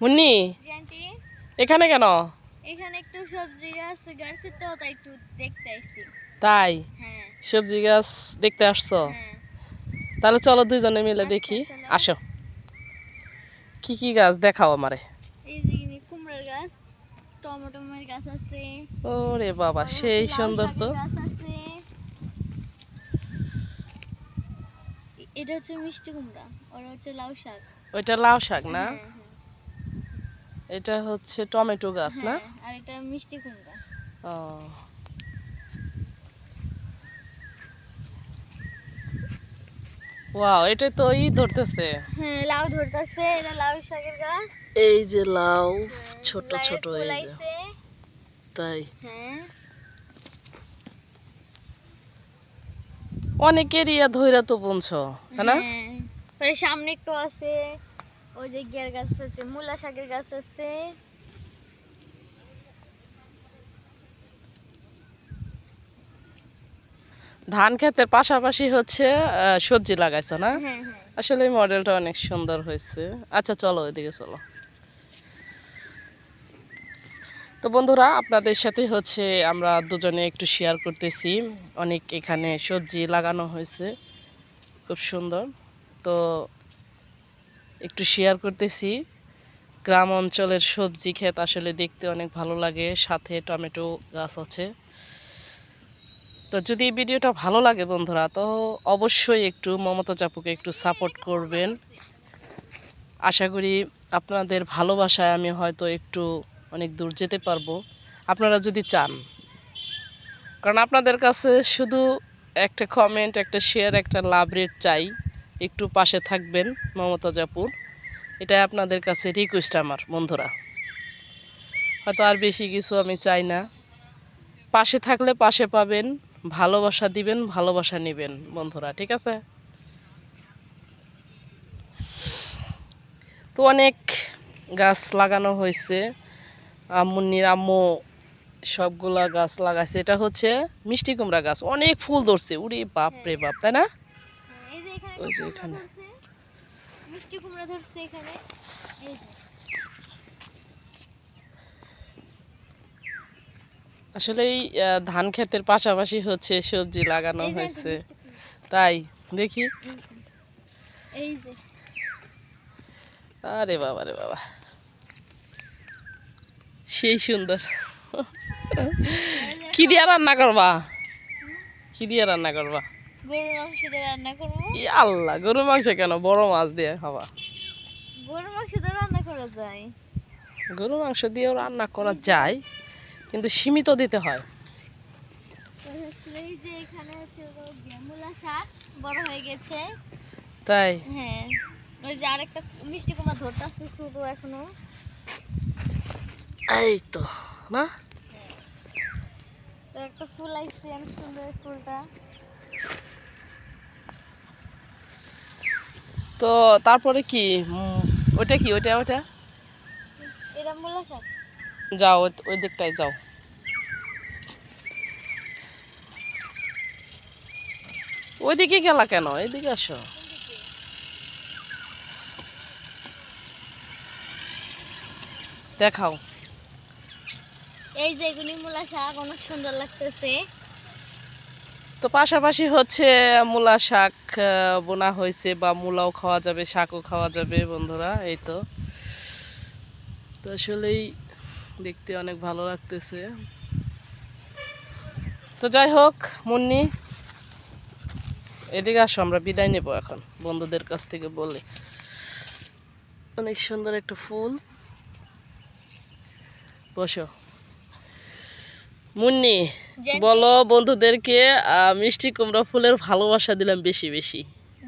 মুন্নি? এখানে কেন? এখানে একটু সবজি গাছ গাছের তো তাই একটু দেখতে আসছি। তাই? হ্যাঁ। সবজি গাছ দেখতে আসছো? হ্যাঁ। তাহলে চলো দুজনে মিলে আচ্ছা, দেখি। আসো। কি কি গাছ দেখাও আমারে। এই যে কুমড়ার গাছ টমেটোমের গাছ আছে। ওরে বাবা সেই সুন্দর তো। গাছ আছে। এটা হচ্ছে মিষ্টি কুমড়া ওরা হচ্ছে লাউ শাক। ওইটা লাউ শাক না? হ্যাঁ, এটা হচ্ছে টমেটো গাছ না? হ্যাঁ, আর এটা মিষ্টি কুমড়া। ও। ওয়াও এটা তো ই ধরতেছে। হ্যাঁ লাউ ধরতেছে এটা লাউ শাকের গাছ। এই যে লাউ হ্যাঁ, ছোট ছোট এই যে। তাই। হ্যাঁ। এরিয়া ধইরা তো বুনছ তাই না? হ্যাঁ। সামনে একটু আছে। ওই যে গিয়ার গাছ আছে মূলা শাকের গাছ আছে। ধান ক্ষেতের পাশাপাশি হচ্ছে সবজি লাগাইছো না? হ্যাঁ হ্যাঁ। আসলে এই মডেলটা অনেক সুন্দর হয়েছে। আচ্ছা চলো ওইদিকে চলো। তো বন্ধুরা আপনাদের সাথে হচ্ছে আমরা দুজনে একটু শেয়ার করতেছি। অনেক এখানে সবজি লাগানো হয়েছে। খুব সুন্দর। তো একটু শেয়ার করতেছি। গ্রাম অঞ্চলের সবজি ক্ষেত আসলে দেখতে অনেক ভালো লাগে, সাথে টমেটো গাছ আছে। তো যদি এই ভিডিওটা ভালো লাগে বন্ধুরা, তো অবশ্যই একটু মমতা চাপুকে একটু সাপোর্ট করবেন। আশা করি আপনাদের ভালোবাসায় আমি হয়তো একটু অনেক দূর যেতে পারব। আপনারা যদি চান। কারণ আপনাদের কাছে শুধু একটা কমেন্ট একটা শেয়ার একটা লাভ রেট চাই। একটু পাশে থাকবেন, মমতা জাপুর। এটাই আপনাদের কাছে রিকোয়েস্ট আমার, বন্ধুরা। হয়তো আর বেশি কিছু আমি চাই না। পাশে থাকলে পাশে পাবেন, ভালোবাসা দিবেন, ভালোবাসা নেবেন, বন্ধুরা, ঠিক আছে? তো অনেক গাছ লাগানো হয়েছে। আম্মুনির আম্মু সবগুলা গাছ লাগাইছে। এটা হচ্ছে মিষ্টি কুমড়া গাছ। অনেক ফুল ধরছে। উড়ি বাপ রে বাপ, তাই না? ওই যে এখানে। মিষ্টি কুমড়া ধরছে এখানে। আসলে এই ধান ক্ষেতের পাশাপাশি হচ্ছে সবজি লাগানো হয়েছে। তাই দেখি। এই যে। আরে বাবা রে বাবা। সেই সুন্দর। কি দিয়ে রান্না করবা? কি দিয়ে রান্না করবা? গরুর মাংস দিয়ে রান্না করব? ই আল্লাহ গরুর মাংস কেন? বড় মাছ দিয়ে খাবা। গরুর মাংস দিয়ে রান্না করা যায়? গরু মাংস দিয়েও রান্না করা যায় কিন্তু সীমিত দিতে হয়। যে এখানে হচ্ছে শাক বড় হয়ে গেছে। তাই? হ্যাঁ। ওই যে আরেকটা মিষ্টি কুমড়া ধরতে আসছে ছোট এখনও। এই তো না? তো একটা ফুল আসছে অনেক সুন্দর ফুলটা। তো তারপরে কি? ওইটা কি? মূলা শাক। যাও ওই- দিকটায় যাও। ওইদিকে গেলা কেন? এইদিকে আসো। দেখাও। এই যে এগুলি মূলা শাক অনেক সুন্দর লাগতেছে। তো পাশাপাশি হচ্ছে মূলা শাক বোনা হয়েছে বা মূলাও খাওয়া যাবে, শাকও খাওয়া যাবে বন্ধুরা, এই তো। তো আসলেই দেখতে অনেক ভালো লাগতেছে। তো যাই হোক, মুন্নি, এদিকে আসো, আমরা বিদায় নেব এখন, বন্ধুদের কাছ থেকে বলে। অনেক সুন্দর একটা ফুল। বসো। মুন্নি বলো বন্ধুদেরকে মিষ্টি কুমড়া ফুলের ভালোবাসা দিলাম বেশি বেশি।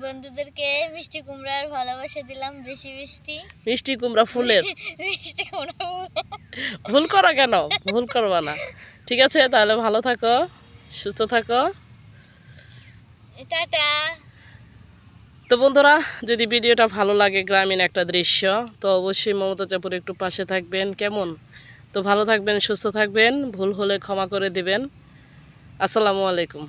বন্ধুদেরকে মিষ্টি কুমড়ার ভালোবাসা দিলাম বেশি মিষ্টি। মিষ্টি কুমড়া ফুলের? মিষ্টি কুমড়া ভুল করো কেন? ভুল করবা না। ঠিক আছে তাহলে ভালো থাকো সুস্থ থাকো। টাটা। তো বন্ধুরা যদি ভিডিওটা ভালো লাগে গ্রামীণ একটা দৃশ্য তো অবশ্যই মমতা চাপুর একটু পাশে থাকবেন। কেমন? তো ভালো থাকবেন সুস্থ থাকবেন ভুল হলে ক্ষমা করে দেবেন। আসসালামু আলাইকুম।